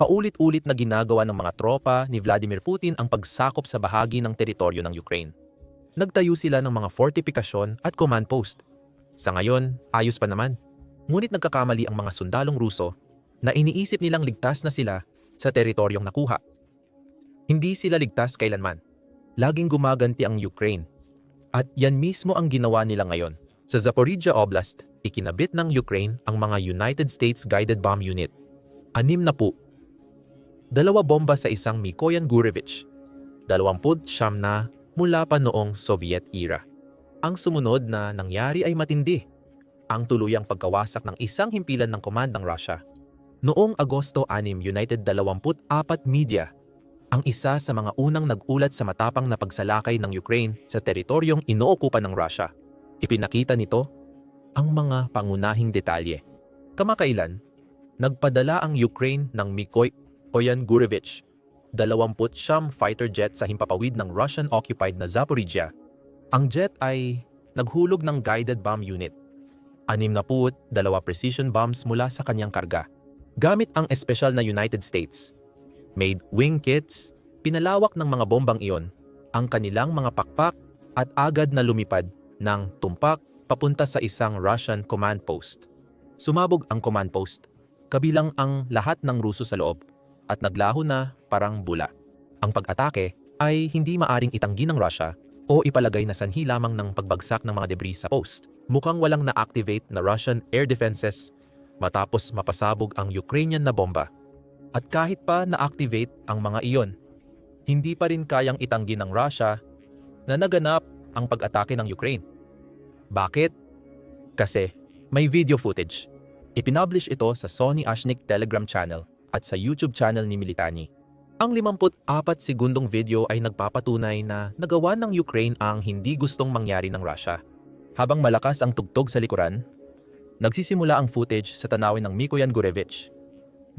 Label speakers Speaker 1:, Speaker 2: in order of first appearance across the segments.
Speaker 1: Paulit-ulit na ginagawa ng mga tropa ni Vladimir Putin ang pagsakop sa bahagi ng teritoryo ng Ukraine. Nagtayo sila ng mga fortifikasyon at command post. Sa ngayon, ayos pa naman. Ngunit nagkakamali ang mga sundalong Ruso na iniisip nilang ligtas na sila sa teritoryong nakuha. Hindi sila ligtas kailanman. Laging gumaganti ang Ukraine. At yan mismo ang ginawa nila ngayon. Sa Zaporizhia Oblast, ikinabit ng Ukraine ang mga United States Guided Bomb Unit. Anim na po. Dalawa bomba sa isang Mikoyan Gurevich. Dalawamput siyam na mula pa noong Soviet era. Ang sumunod na nangyari ay matindi. Ang tuluyang pagkawasak ng isang himpilan ng command ng Russia. Noong Agosto 6, United 24 Media, ang isa sa mga unang nag-ulat sa matapang na pagsalakay ng Ukraine sa teritoryong inookupa ng Russia. Ipinakita nito ang mga pangunahing detalye. Kamakailan, nagpadala ang Ukraine ng Mikoy Oyan Gurevich, 20 siyam fighter jet sa himpapawid ng Russian-occupied na Zaporizhia. Ang jet ay naghulog ng guided bomb unit. Anim na puot, dalawa precision bombs mula sa kanyang karga. Gamit ang espesyal na United States. Made wing kits, pinalawak ng mga bombang iyon ang kanilang mga pakpak at agad na lumipad ng tumpak papunta sa isang Russian command post. Sumabog ang command post, kabilang ang lahat ng Ruso sa loob at naglaho na parang bula. Ang pag-atake ay hindi maaring itanggi ng Russia o ipalagay na sanhi lamang ng pagbagsak ng mga debris sa post. Mukhang walang na-activate na Russian air defenses matapos mapasabog ang Ukrainian na bomba. At kahit pa na-activate ang mga iyon, hindi pa rin kayang itanggi ng Russia na naganap ang pag-atake ng Ukraine. Bakit? Kasi may video footage. Ipinablish ito sa Sony Ashnik Telegram channel at sa YouTube channel ni Militani. Ang 54 segundong video ay nagpapatunay na nagawa ng Ukraine ang hindi gustong mangyari ng Russia. Habang malakas ang tugtog sa likuran, nagsisimula ang footage sa tanawin ng Mikoyan Gurevich,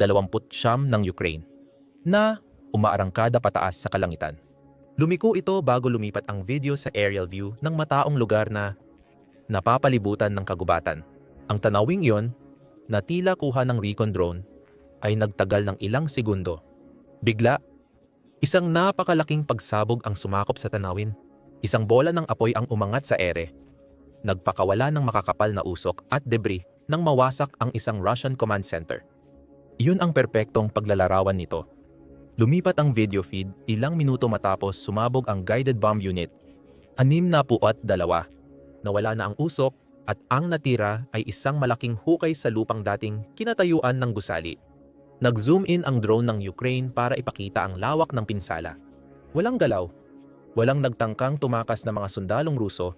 Speaker 1: 20 siyam ng Ukraine, na umaarangkada pataas sa kalangitan. Lumiko ito bago lumipat ang video sa aerial view ng mataong lugar na napapalibutan ng kagubatan. Ang tanawing iyon na tila kuha ng recon drone ay nagtagal ng ilang segundo. Bigla, isang napakalaking pagsabog ang sumakop sa tanawin. Isang bola ng apoy ang umangat sa ere. Nagpakawala ng makakapal na usok at debris nang mawasak ang isang Russian command center. Iyon ang perpektong paglalarawan nito. Lumipat ang video feed ilang minuto matapos sumabog ang guided bomb unit. Anim na po at dalawa. Nawala na ang usok at ang natira ay isang malaking hukay sa lupang dating kinatayuan ng gusali. Nag-zoom in ang drone ng Ukraine para ipakita ang lawak ng pinsala. Walang galaw. Walang nagtangkang tumakas na mga sundalong Ruso.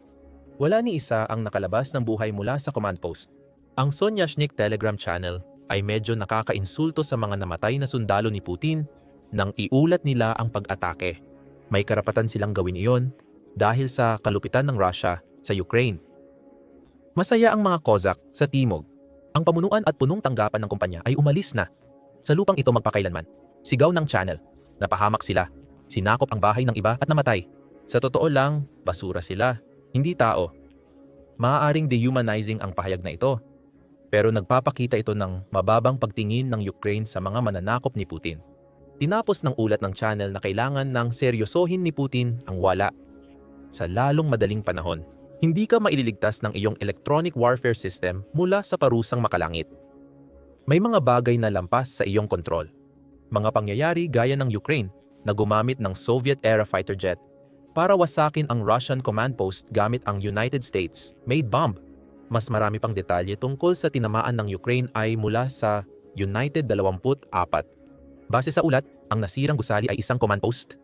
Speaker 1: Wala ni isa ang nakalabas ng buhay mula sa command post. Ang Sonyashnik Telegram channel ay medyo nakakainsulto sa mga namatay na sundalo ni Putin nang iulat nila ang pag-atake. May karapatan silang gawin iyon dahil sa kalupitan ng Russia sa Ukraine. Masaya ang mga Kozak sa Timog. Ang pamunuan at punong tanggapan ng kumpanya ay umalis na sa lupang ito magpakailanman. Sigaw ng channel. Napahamak sila. Sinakop ang bahay ng iba at namatay. Sa totoo lang, basura sila. Hindi tao. Maaaring dehumanizing ang pahayag na ito. Pero nagpapakita ito ng mababang pagtingin ng Ukraine sa mga mananakop ni Putin. Tinapos ng ulat ng channel na kailangan ng seryosohin ni Putin ang wala. Sa lalong madaling panahon, hindi ka maililigtas ng iyong electronic warfare system mula sa parusang makalangit. May mga bagay na lampas sa iyong kontrol. Mga pangyayari gaya ng Ukraine na gumamit ng Soviet-era fighter jet para wasakin ang Russian command post gamit ang United States-made bomb. Mas marami pang detalye tungkol sa tinamaan ng Ukraine ay mula sa United 24. Base sa ulat, ang nasirang gusali ay isang command post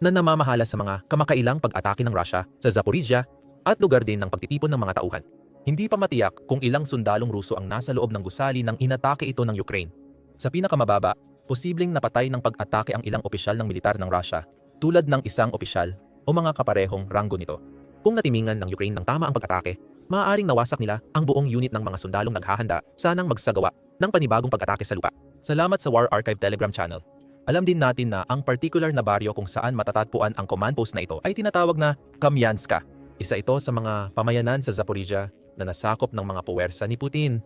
Speaker 1: na namamahala sa mga kamakailang pag-atake ng Russia sa Zaporizhia at lugar din ng pagtitipon ng mga tauhan. Hindi pa matiyak kung ilang sundalong Ruso ang nasa loob ng gusali nang inatake ito ng Ukraine. Sa pinakamababa, posibleng napatay ng pag-atake ang ilang opisyal ng militar ng Russia, tulad ng isang opisyal o mga kaparehong ranggo nito. Kung natimingan ng Ukraine ng tama ang pag-atake, maaaring nawasak nila ang buong unit ng mga sundalong naghahanda sanang magsagawa ng panibagong pag-atake sa lupa. Salamat sa War Archive Telegram channel. Alam din natin na ang particular na baryo kung saan matatagpuan ang command post na ito ay tinatawag na Kamyanska. Isa ito sa mga pamayanan sa Zaporizhia na nasakop ng mga puwersa ni Putin.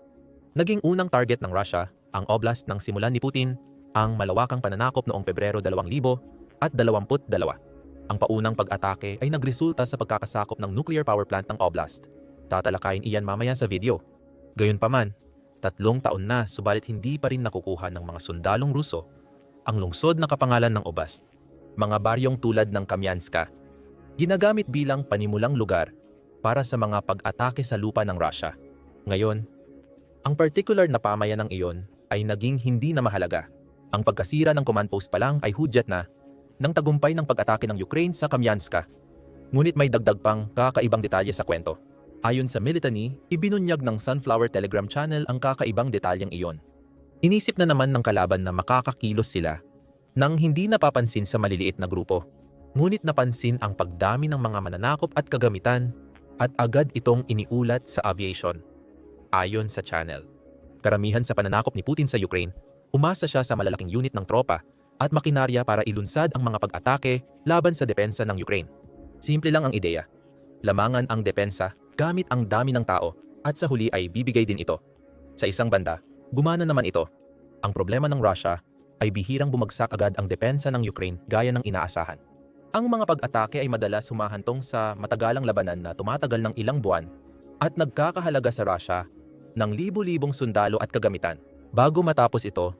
Speaker 1: Naging unang target ng Russia ang oblast ng simulan ni Putin ang malawakang pananakop noong Pebrero 2022. Ang paunang pag-atake ay nagresulta sa pagkakasakop ng nuclear power plant ng Oblast. Tatalakayin iyan mamaya sa video. Gayunpaman, tatlong taon na subalit hindi pa rin nakukuha ng mga sundalong Ruso ang lungsod na kapangalan ng Oblast. Mga baryong tulad ng Kamyanska, ginagamit bilang panimulang lugar para sa mga pag-atake sa lupa ng Russia. Ngayon, ang particular na pamayanang iyon ay naging hindi na mahalaga. Ang pagkasira ng command post pa lang ay hudyat na ng tagumpay ng pag-atake ng Ukraine sa Kamyanska. Ngunit may dagdag pang kakaibang detalye sa kwento. Ayon sa Militany, ibinunyag ng Sunflower Telegram Channel ang kakaibang detalyeng iyon. Inisip na naman ng kalaban na makakakilos sila nang hindi napapansin sa maliliit na grupo. Ngunit napansin ang pagdami ng mga mananakop at kagamitan at agad itong iniulat sa aviation. Ayon sa channel. Karamihan sa pananakop ni Putin sa Ukraine, umasa siya sa malalaking unit ng tropa at makinarya para ilunsad ang mga pag-atake laban sa depensa ng Ukraine. Simple lang ang ideya. Lamangan ang depensa gamit ang dami ng tao at sa huli ay bibigay din ito. Sa isang banda, gumana naman ito. Ang problema ng Russia ay bihirang bumagsak agad ang depensa ng Ukraine gaya ng inaasahan. Ang mga pag-atake ay madalas humahantong sa matagalang labanan na tumatagal ng ilang buwan at nagkakahalaga sa Russia ng libu-libong sundalo at kagamitan. Bago matapos ito,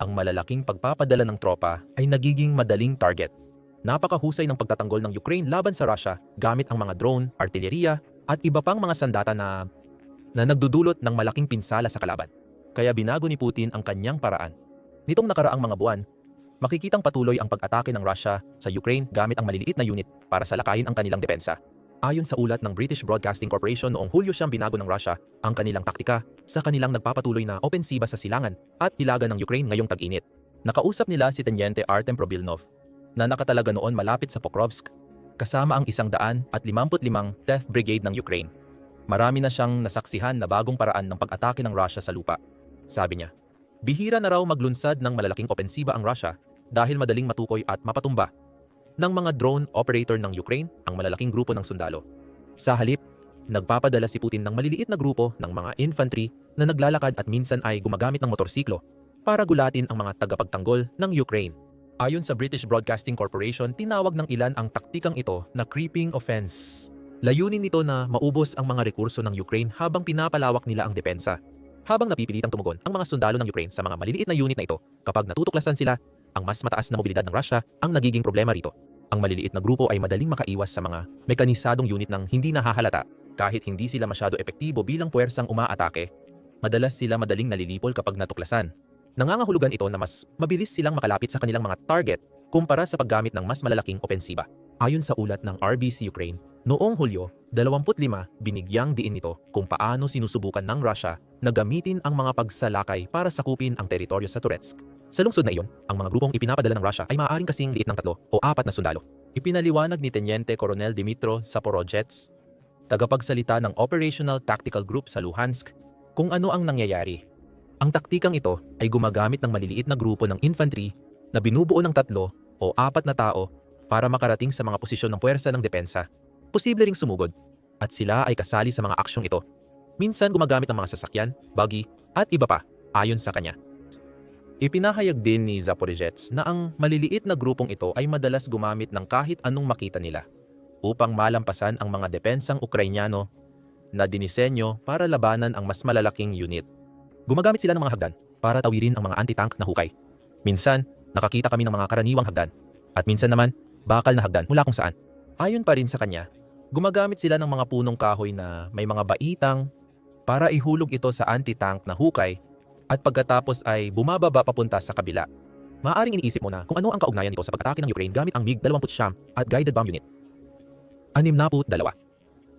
Speaker 1: ang malalaking pagpapadala ng tropa ay nagiging madaling target. Napakahusay ng pagtatanggol ng Ukraine laban sa Russia gamit ang mga drone, artilleriya at iba pang mga sandata na na nagdudulot ng malaking pinsala sa kalaban. Kaya binago ni Putin ang kanyang paraan. Nitong nakaraang mga buwan, makikitang patuloy ang pag-atake ng Russia sa Ukraine gamit ang maliliit na unit para salakayin ang kanilang depensa. Ayon sa ulat ng British Broadcasting Corporation noong Hulyo siyang binago ng Russia ang kanilang taktika sa kanilang nagpapatuloy na opensiba sa silangan at hilaga ng Ukraine ngayong tag-init. Nakausap nila si Teniente Artem Probilnov na nakatalaga noon malapit sa Pokrovsk kasama ang isang daan at 55 Death Brigade ng Ukraine. Marami na siyang nasaksihan na bagong paraan ng pag-atake ng Russia sa lupa. Sabi niya, bihira na raw maglunsad ng malalaking opensiba ang Russia dahil madaling matukoy at mapatumba ng mga drone operator ng Ukraine ang malalaking grupo ng sundalo. Sa halip, nagpapadala si Putin ng maliliit na grupo ng mga infantry na naglalakad at minsan ay gumagamit ng motorsiklo para gulatin ang mga tagapagtanggol ng Ukraine. Ayon sa British Broadcasting Corporation, tinawag ng ilan ang taktikang ito na creeping offense. Layunin nito na maubos ang mga rekurso ng Ukraine habang pinapalawak nila ang depensa. Habang napipilitang tumugon ang mga sundalo ng Ukraine sa mga maliliit na unit na ito, kapag natutuklasan sila, ang mas mataas na mobilidad ng Russia ang nagiging problema rito. Ang maliliit na grupo ay madaling makaiwas sa mga mekanisadong unit ng hindi nahahalata kahit hindi sila masyado epektibo bilang puwersang umaatake. Madalas sila madaling nalilipol kapag natuklasan. Nangangahulugan ito na mas mabilis silang makalapit sa kanilang mga target kumpara sa paggamit ng mas malalaking opensiba. Ayon sa ulat ng RBC Ukraine, noong Hulyo 25 binigyang diin nito kung paano sinusubukan ng Russia na gamitin ang mga pagsalakay para sakupin ang teritoryo sa Turetsk. Sa lungsod na iyon, ang mga grupong ipinapadala ng Russia ay maaaring kasing liit ng tatlo o apat na sundalo. Ipinaliwanag ni Teniente Coronel Dimitro Saporojets, tagapagsalita ng Operational Tactical Group sa Luhansk, kung ano ang nangyayari. Ang taktikang ito ay gumagamit ng maliliit na grupo ng infantry na binubuo ng tatlo o apat na tao para makarating sa mga posisyon ng puwersa ng depensa. Posible ring sumugod at sila ay kasali sa mga aksyong ito. Minsan gumagamit ng mga sasakyan, buggy at iba pa ayon sa kanya. Ipinahayag din ni Zaporizhets na ang maliliit na grupong ito ay madalas gumamit ng kahit anong makita nila upang malampasan ang mga depensang Ukrainyano na dinisenyo para labanan ang mas malalaking unit. Gumagamit sila ng mga hagdan para tawirin ang mga anti-tank na hukay. Minsan, nakakita kami ng mga karaniwang hagdan at minsan naman, bakal na hagdan mula kung saan. Ayon pa rin sa kanya, gumagamit sila ng mga punong kahoy na may mga baitang para ihulog ito sa anti-tank na hukay at pagkatapos ay bumababa papunta sa kabila. Maaring iniisip mo na kung ano ang kaugnayan nito sa pag-atake ng Ukraine gamit ang MiG-29 at guided bomb unit. Anim na dalawa.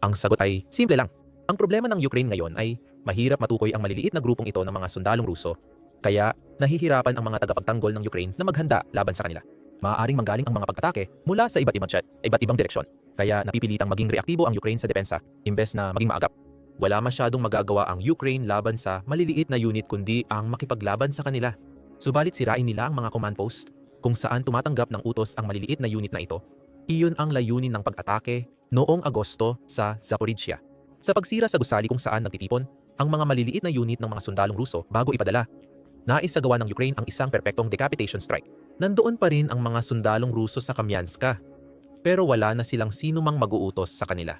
Speaker 1: Ang sagot ay simple lang. Ang problema ng Ukraine ngayon ay mahirap matukoy ang maliliit na grupong ito ng mga sundalong Ruso, kaya nahihirapan ang mga tagapagtanggol ng Ukraine na maghanda laban sa kanila. Maaaring manggaling ang mga pag-atake mula sa iba't ibang chat, iba't ibang direksyon, kaya napipilitang maging reaktibo ang Ukraine sa depensa imbes na maging maagap. Wala masyadong magagawa ang Ukraine laban sa maliliit na unit kundi ang makipaglaban sa kanila. Subalit sirain nila ang mga command post kung saan tumatanggap ng utos ang maliliit na unit na ito. Iyon ang layunin ng pag-atake noong Agosto sa Zaporizhia. Sa pagsira sa gusali kung saan nagtitipon ang mga maliliit na unit ng mga sundalong Ruso bago ipadala. naisagawa ng Ukraine ang isang perpektong decapitation strike. Nandoon pa rin ang mga sundalong Ruso sa Kamyanska, pero wala na silang sino mang mag-uutos sa kanila.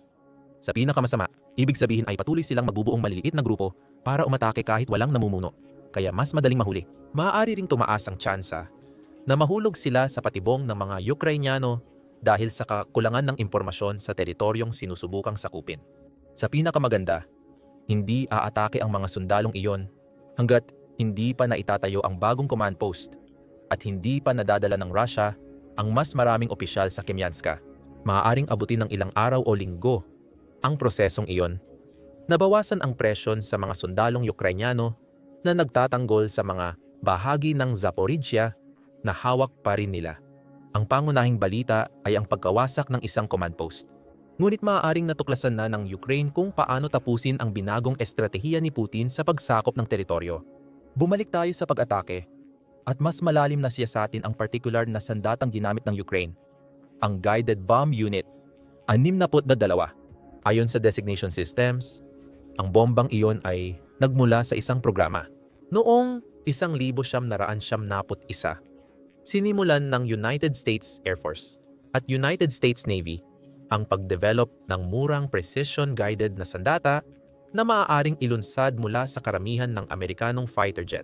Speaker 1: Sa pinakamasama, ibig sabihin ay patuloy silang magbubuong maliliit na grupo para umatake kahit walang namumuno, kaya mas madaling mahuli. Maaari ring tumaas ang tsansa na mahulog sila sa patibong ng mga Ukrainyano dahil sa kakulangan ng impormasyon sa teritoryong sinusubukang sakupin. Sa pinakamaganda, hindi aatake ang mga sundalong iyon hanggat hindi pa naitatayo ang bagong command post at hindi pa nadadala ng Russia ang mas maraming opisyal sa Kemianska. Maaaring abutin ng ilang araw o linggo ang prosesong iyon. Nabawasan ang presyon sa mga sundalong Ukrainyano na nagtatanggol sa mga bahagi ng Zaporizhia na hawak pa rin nila. Ang pangunahing balita ay ang pagkawasak ng isang command post. Ngunit maaaring natuklasan na ng Ukraine kung paano tapusin ang binagong estratehiya ni Putin sa pagsakop ng teritoryo. Bumalik tayo sa pag-atake at mas malalim na siya sa atin ang particular na sandatang ginamit ng Ukraine, ang Guided Bomb Unit. Anim na na dalawa. Ayon sa designation systems, ang bombang iyon ay nagmula sa isang programa. Noong isang libo siyam naraan siyam naput isa, sinimulan ng United States Air Force at United States Navy ang pagdevelop ng murang precision-guided na sandata na maaaring ilunsad mula sa karamihan ng Amerikanong fighter jet.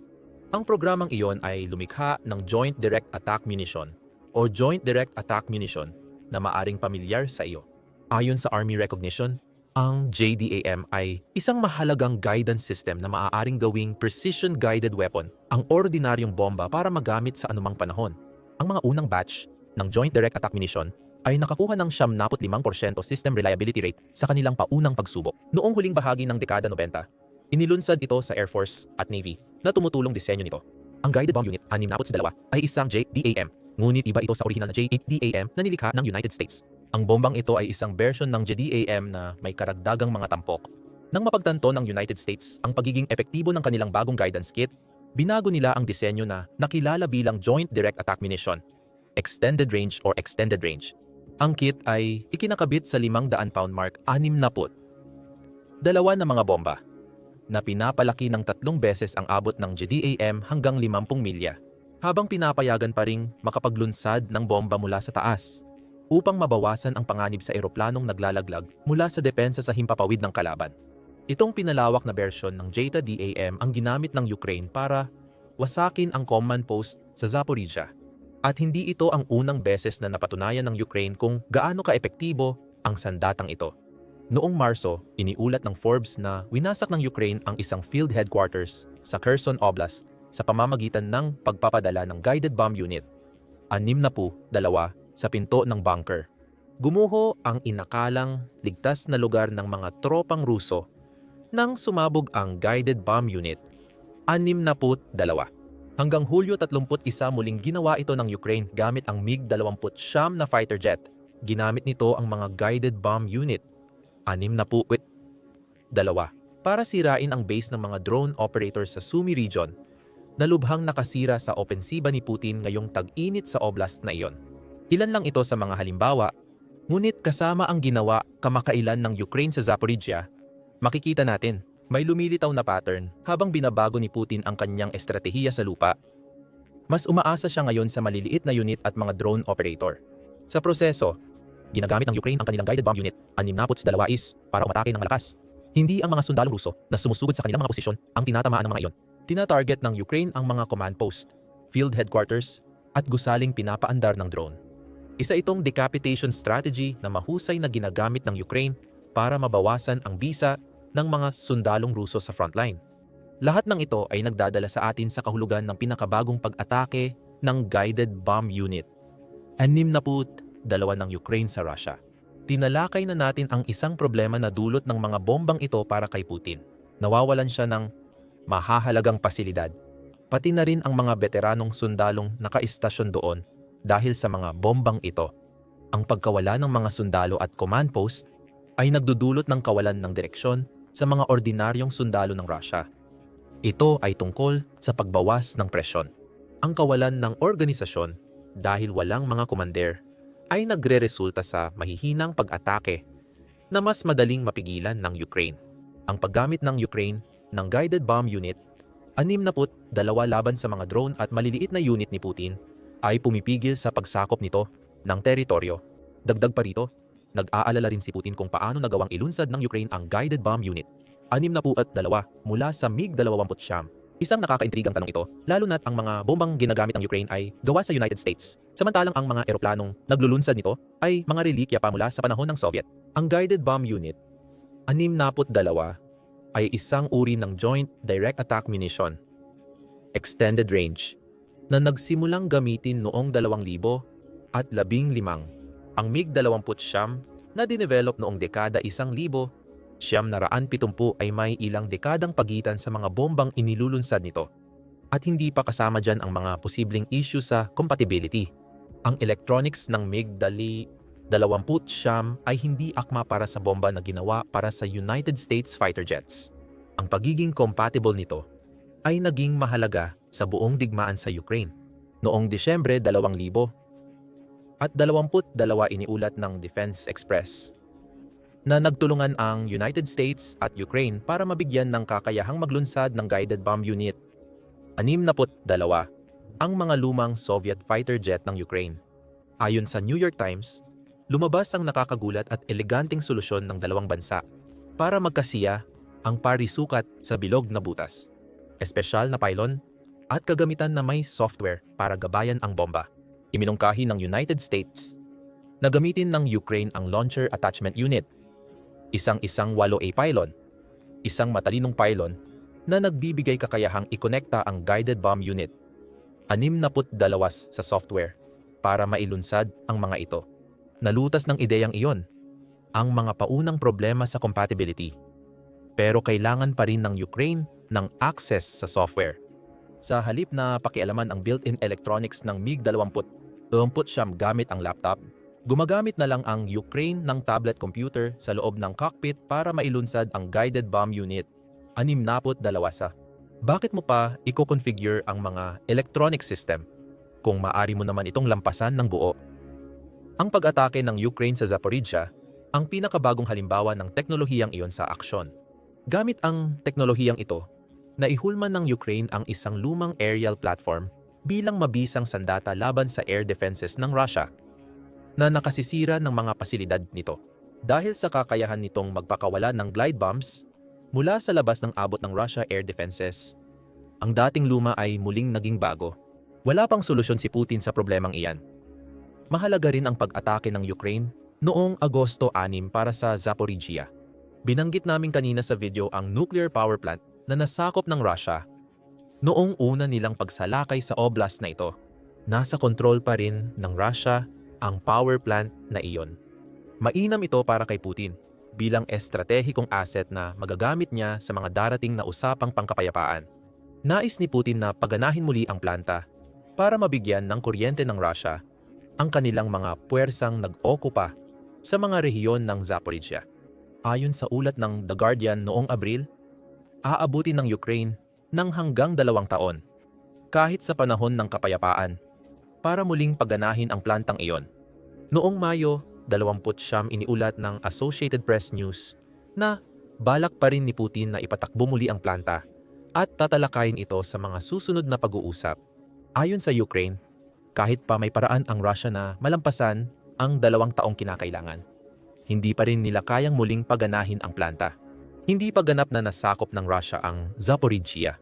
Speaker 1: Ang programang iyon ay lumikha ng Joint Direct Attack Munition o Joint Direct Attack Munition na maaring pamilyar sa iyo. Ayon sa Army Recognition, ang JDAM ay isang mahalagang guidance system na maaaring gawing precision-guided weapon, ang ordinaryong bomba para magamit sa anumang panahon. Ang mga unang batch ng Joint Direct Attack Munition ay nakakuha ng 75% system reliability rate sa kanilang paunang pagsubok. Noong huling bahagi ng dekada 90, inilunsad ito sa Air Force at Navy na tumutulong disenyo nito. Ang Guided Bomb Unit 62 ay isang JDAM, ngunit iba ito sa orihinal na J8DAM na nilikha ng United States. Ang bombang ito ay isang version ng JDAM na may karagdagang mga tampok. Nang mapagtanto ng United States ang pagiging epektibo ng kanilang bagong guidance kit, binago nila ang disenyo na nakilala bilang Joint Direct Attack Munition, Extended Range or Extended Range. Ang kit ay ikinakabit sa 500 pound mark 60. Dalawa na mga bomba na pinapalaki ng tatlong beses ang abot ng JDAM hanggang 50 milya habang pinapayagan pa ring makapaglunsad ng bomba mula sa taas upang mabawasan ang panganib sa eroplanong naglalaglag mula sa depensa sa himpapawid ng kalaban. Itong pinalawak na bersyon ng Jeta DAM ang ginamit ng Ukraine para wasakin ang command post sa Zaporizhia. At hindi ito ang unang beses na napatunayan ng Ukraine kung gaano kaepektibo ang sandatang ito. Noong Marso, iniulat ng Forbes na winasak ng Ukraine ang isang field headquarters sa Kherson Oblast sa pamamagitan ng pagpapadala ng guided bomb unit. Anim na po, dalawa sa pinto ng bunker. Gumuho ang inakalang ligtas na lugar ng mga tropang Ruso nang sumabog ang guided bomb unit. Anim na put dalawa. Hanggang Hulyo 31 muling ginawa ito ng Ukraine gamit ang MiG-29 na fighter jet. Ginamit nito ang mga guided bomb unit. Anim na put dalawa. Para sirain ang base ng mga drone operators sa Sumy region na lubhang nakasira sa opensiba ni Putin ngayong tag-init sa oblast na iyon. Ilan lang ito sa mga halimbawa, ngunit kasama ang ginawa kamakailan ng Ukraine sa Zaporizhia, makikita natin may lumilitaw na pattern habang binabago ni Putin ang kanyang estratehiya sa lupa. Mas umaasa siya ngayon sa maliliit na unit at mga drone operator. Sa proseso, ginagamit ng Ukraine ang kanilang guided bomb unit, 62 is, para umatake ng malakas. Hindi ang mga sundalong Ruso na sumusugod sa kanilang mga posisyon ang tinatamaan ng mga iyon. Tina-target ng Ukraine ang mga command post, field headquarters, at gusaling pinapaandar ng drone. Isa itong decapitation strategy na mahusay na ginagamit ng Ukraine para mabawasan ang bisa ng mga sundalong Ruso sa frontline. Lahat ng ito ay nagdadala sa atin sa kahulugan ng pinakabagong pag-atake ng guided bomb unit. Anim na put, dalawa ng Ukraine sa Russia. Tinalakay na natin ang isang problema na dulot ng mga bombang ito para kay Putin. Nawawalan siya ng mahahalagang pasilidad. Pati na rin ang mga veteranong sundalong nakaistasyon doon dahil sa mga bombang ito. Ang pagkawala ng mga sundalo at command post ay nagdudulot ng kawalan ng direksyon sa mga ordinaryong sundalo ng Russia. Ito ay tungkol sa pagbawas ng presyon. Ang kawalan ng organisasyon dahil walang mga komander ay nagre-resulta sa mahihinang pag-atake na mas madaling mapigilan ng Ukraine. Ang paggamit ng Ukraine ng guided bomb unit Anim na put, dalawa laban sa mga drone at maliliit na unit ni Putin ay pumipigil sa pagsakop nito ng teritoryo. Dagdag pa rito, nag-aalala rin si Putin kung paano nagawang ilunsad ng Ukraine ang guided bomb unit. Anim na po at dalawa mula sa MiG-29. Isang nakakaintrigang tanong ito, lalo na't ang mga bombang ginagamit ng Ukraine ay gawa sa United States. Samantalang ang mga eroplanong naglulunsad nito ay mga relikya pa mula sa panahon ng Soviet. Ang guided bomb unit, anim na put dalawa, ay isang uri ng Joint Direct Attack Munition, extended range, na nagsimulang gamitin noong 2000 at 15. Ang MiG-29 na dinevelop noong dekada 1000 siyam na raan pitumpu ay may ilang dekadang pagitan sa mga bombang inilulunsad nito. At hindi pa kasama dyan ang mga posibleng issue sa compatibility. Ang electronics ng MiG-dali 20 siyam ay hindi akma para sa bomba na ginawa para sa United States fighter jets. Ang pagiging compatible nito ay naging mahalaga sa buong digmaan sa Ukraine. Noong Disyembre 2000 at 22 iniulat ng Defense Express na nagtulungan ang United States at Ukraine para mabigyan ng kakayahang maglunsad ng guided bomb unit. Anim na put dalawa ang mga lumang Soviet fighter jet ng Ukraine. Ayon sa New York Times, lumabas ang nakakagulat at eleganteng solusyon ng dalawang bansa para magkasiya ang parisukat sa bilog na butas. Espesyal na pylon at kagamitan na may software para gabayan ang bomba. Iminungkahi ng United States na gamitin ng Ukraine ang Launcher Attachment Unit isang-isang 8A pylon, isang matalinong pylon na nagbibigay kakayahang ikonekta ang guided bomb unit. Anim na put dalawas sa software para mailunsad ang mga ito. Nalutas ng ideyang iyon ang mga paunang problema sa compatibility. Pero kailangan pa rin ng Ukraine ng access sa software. Sa halip na pakialaman ang built-in electronics ng MiG-20, 20 siyam gamit ang laptop, Gumagamit na lang ang Ukraine ng tablet computer sa loob ng cockpit para mailunsad ang guided bomb unit. Anim napot dalawasa. Bakit mo pa i-configure ang mga electronic system kung maari mo naman itong lampasan ng buo? Ang pag-atake ng Ukraine sa Zaporizhia ang pinakabagong halimbawa ng teknolohiyang iyon sa aksyon. Gamit ang teknolohiyang ito, naihulman ng Ukraine ang isang lumang aerial platform bilang mabisang sandata laban sa air defenses ng Russia na nakasisira ng mga pasilidad nito. Dahil sa kakayahan nitong magpakawala ng glide bombs mula sa labas ng abot ng Russia air defenses, ang dating luma ay muling naging bago. Wala pang solusyon si Putin sa problemang iyan. Mahalaga rin ang pag-atake ng Ukraine noong Agosto 6 para sa Zaporizhia. Binanggit namin kanina sa video ang nuclear power plant na nasakop ng Russia noong una nilang pagsalakay sa oblast na ito. Nasa kontrol pa rin ng Russia ang power plant na iyon. Mainam ito para kay Putin bilang estratehikong asset na magagamit niya sa mga darating na usapang pangkapayapaan. Nais ni Putin na paganahin muli ang planta para mabigyan ng kuryente ng Russia ang kanilang mga puwersang nag-okupa sa mga rehiyon ng Zaporizhia. Ayon sa ulat ng The Guardian noong Abril, aabutin ng Ukraine ng hanggang dalawang taon kahit sa panahon ng kapayapaan para muling paganahin ang plantang iyon. Noong Mayo, 20 iniulat ng Associated Press News na balak pa rin ni Putin na ipatakbo muli ang planta at tatalakayin ito sa mga susunod na pag-uusap. Ayon sa Ukraine, kahit pa may paraan ang Russia na malampasan ang dalawang taong kinakailangan, hindi pa rin nila kayang muling paganahin ang planta. Hindi pa ganap na nasakop ng Russia ang Zaporizhia.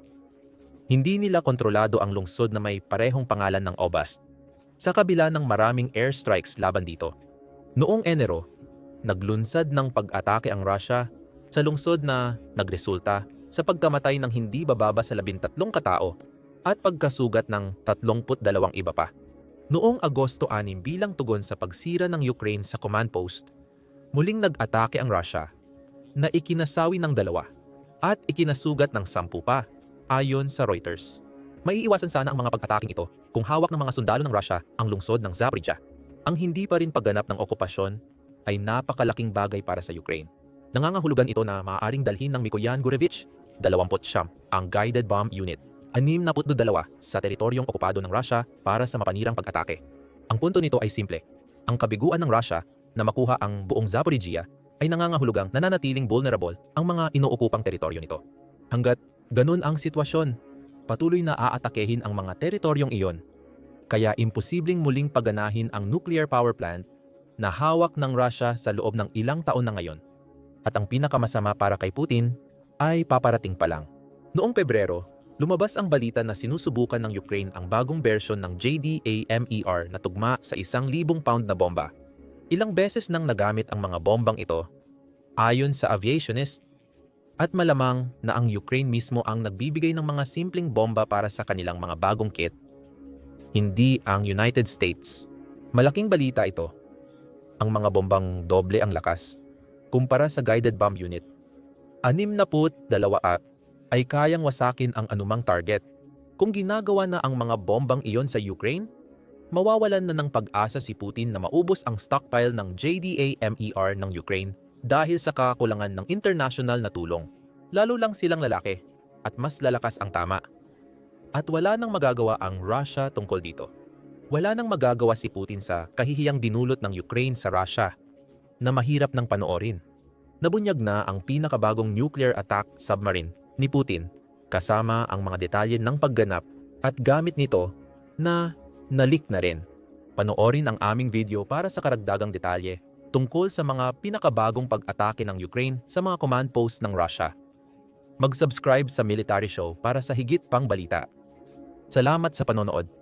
Speaker 1: Hindi nila kontrolado ang lungsod na may parehong pangalan ng Oblast sa kabila ng maraming airstrikes laban dito. Noong Enero, naglunsad ng pag-atake ang Russia sa lungsod na nagresulta sa pagkamatay ng hindi bababa sa 13 katao at pagkasugat ng 32 iba pa. Noong Agosto 6 bilang tugon sa pagsira ng Ukraine sa command post, muling nag-atake ang Russia na ikinasawi ng dalawa at ikinasugat ng sampu pa ayon sa Reuters. Maiiwasan sana ang mga pag-ataking ito kung hawak ng mga sundalo ng Russia ang lungsod ng Zaporizhia. Ang hindi pa rin pagganap ng okupasyon ay napakalaking bagay para sa Ukraine. Nangangahulugan ito na maaaring dalhin ng Mikoyan Gurevich, 20 ang guided bomb unit, 62 sa teritoryong okupado ng Russia para sa mapanirang pag-atake. Ang punto nito ay simple. Ang kabiguan ng Russia na makuha ang buong Zaporizhia ay nangangahulugang nananatiling vulnerable ang mga inuukupang teritoryo nito. Hanggat ganun ang sitwasyon, patuloy na aatakehin ang mga teritoryong iyon. Kaya imposibleng muling paganahin ang nuclear power plant na hawak ng Russia sa loob ng ilang taon na ngayon. At ang pinakamasama para kay Putin ay paparating pa lang. Noong Pebrero, lumabas ang balita na sinusubukan ng Ukraine ang bagong version ng JDAMER na tugma sa isang libong pound na bomba. Ilang beses nang nagamit ang mga bombang ito, ayon sa aviationist, at malamang na ang Ukraine mismo ang nagbibigay ng mga simpleng bomba para sa kanilang mga bagong kit, hindi ang United States. Malaking balita ito. Ang mga bombang doble ang lakas kumpara sa guided bomb unit. Anim na put dalawa at ay kayang wasakin ang anumang target. Kung ginagawa na ang mga bombang iyon sa Ukraine, mawawalan na ng pag-asa si Putin na maubos ang stockpile ng JDAMER ng Ukraine dahil sa kakulangan ng international na tulong. Lalo lang silang lalaki at mas lalakas ang tama. At wala nang magagawa ang Russia tungkol dito. Wala nang magagawa si Putin sa kahihiyang dinulot ng Ukraine sa Russia na mahirap ng panoorin. Nabunyag na ang pinakabagong nuclear attack submarine ni Putin kasama ang mga detalye ng pagganap at gamit nito na nalik na rin. Panoorin ang aming video para sa karagdagang detalye tungkol sa mga pinakabagong pag-atake ng Ukraine sa mga command posts ng Russia. Mag-subscribe sa Military Show para sa higit pang balita. Salamat sa panonood.